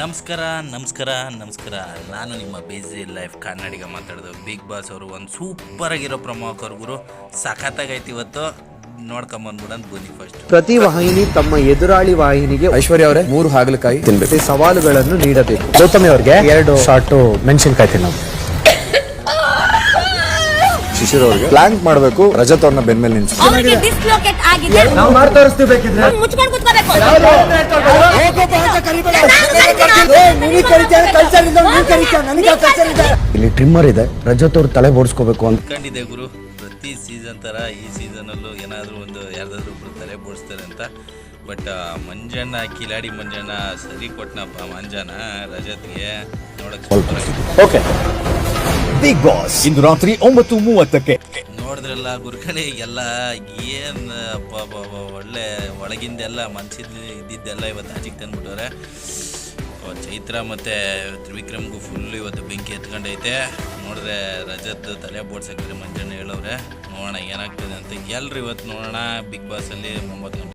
ನಮಸ್ಕಾರ ನಮಸ್ಕಾರ ನಮಸ್ಕಾರ. ನಾನು ನಿಮ್ಮ ಬೇಸಿ ಲೈಫ್ ಕನ್ನಡಿಗ ಮಾತಾಡೋದು ಬಿಗ್ ಬಾಸ್ ಅವರು. ಒಂದು ಸೂಪರ್ ಆಗಿರೋ ಪ್ರಮುಖ ಗುರು. ಸಖತ್ತಾಗೈತಿ ಇವತ್ತು. ಬನ್ನಿ ಫಸ್ಟ್ ಪ್ರತಿ ವಾಹಿನಿ ತಮ್ಮ ಎದುರಾಳಿ ವಾಹಿನಿಗೆ ಐಶ್ವರ್ಯ ಅವರೇ ಮೂರು ಹಾಗಲಕಾಯಿ ತಿನ್ಬೇಕು. ಪ್ರತಿ ಸವಾಲುಗಳನ್ನು ನೀಡಬೇಕು. ಗೌತಮಿ ಅವ್ರಿಗೆ ಎರಡು ಶಾರ್ಟ್ ಮೆಣಸಿನ್ಕಾಯಿ ತಿನ್ನೋದು. ಶಿಶಿರ್ ಅವ್ರಿಗೆ? ಪ್ಲಾಂಕ್ ಮಾಡಬೇಕು. ರಜತ್ ಅವ್ರನ್ನ ಬೆನ್ಮೇಲೆ ನಿಲ್ಸಿ ಅವರಿಗೆ ಡಿಸ್ಲೋಕೇಟ್ ಆಗಿದೆ. ನಾವು ಮಾಡಿ ತೋರಿಸ್ತೀವಿ ಬೇಕಿದ್ರೆ. ಮುಚ್ಕೊಂಡು ಕೂತ್ಕೋಬೇಕು. ಇಲ್ಲಿ ಟ್ರಿಮ್ಮರ್ ಇದೆ. ರಜತ್ ಅವ್ರ ತಲೆ ಬೋಡ್ಸ್ಕೋಬೇಕು ಅಂತ. ಕಂಡಿದೆ ಗುರು. ಪ್ರತಿ ಸೀಸನ್ ತರ ಈ ಸೀಸನಲ್ಲೂ ಏನಾದ್ರೂ ಒಂದು ಯಾರ್ದಾದ್ರೂ ಒಬ್ರು ತಲೆ ಬೋಡಿಸ್ತಾರೆ ಅಂತ. ಬಟ್ ಮಂಜಣ್ಣ ಕಿಲಾಡಿ ಮಂಜಣ್ಣ ಸರಿ ಕೊಟ್ನಪ್ಪ ಮಂಜಾನ ರಜತ್ಗೆ ನೋಡಕ್ ಸೂಪರ್ ಓಕೆ ಬಿಗ್ ಬಾಸ್ ಇಂದು ರಾತ್ರಿ ಒಂಬತ್ತು ಮೂವತ್ತಕ್ಕೆ. ನೋಡಿದ್ರಲ್ಲ ಗುರುಗಳೇ ಎಲ್ಲ ಏನ್ ಒಳ್ಳೆ ಒಳಗಿಂದೆಲ್ಲ ಮನ್ಸಿದ್ದು ಇದ್ದಿದ್ದೆಲ್ಲ ಇವತ್ತು ಆಚೆಗೆ ತಂದ್ಬಿಟ್ಟವ್ರೆ. ಚೈತ್ರ ಮತ್ತು ತ್ರಿವಿಕ್ರಮ್ಗೂ ಫುಲ್ ಇವತ್ತು ಬೆಂಕಿ ಎತ್ಕೊಂಡೈತೆ. ನೋಡಿದ್ರೆ ರಜತ್ ತಲೆ ಬೋಡ್ಸಕ್ಕಿದ್ರೆ ಮಂಜಣ್ಣ ಹೇಳೋರೆ ನೋಡೋಣ ಏನಾಗ್ತದೆ ಅಂತ. ಎಲ್ಲರೂ ಇವತ್ತು ನೋಡೋಣ. ಬಿಗ್ ಬಾಸಲ್ಲಿ ಒಂಬತ್ತು ಗಂಟೆ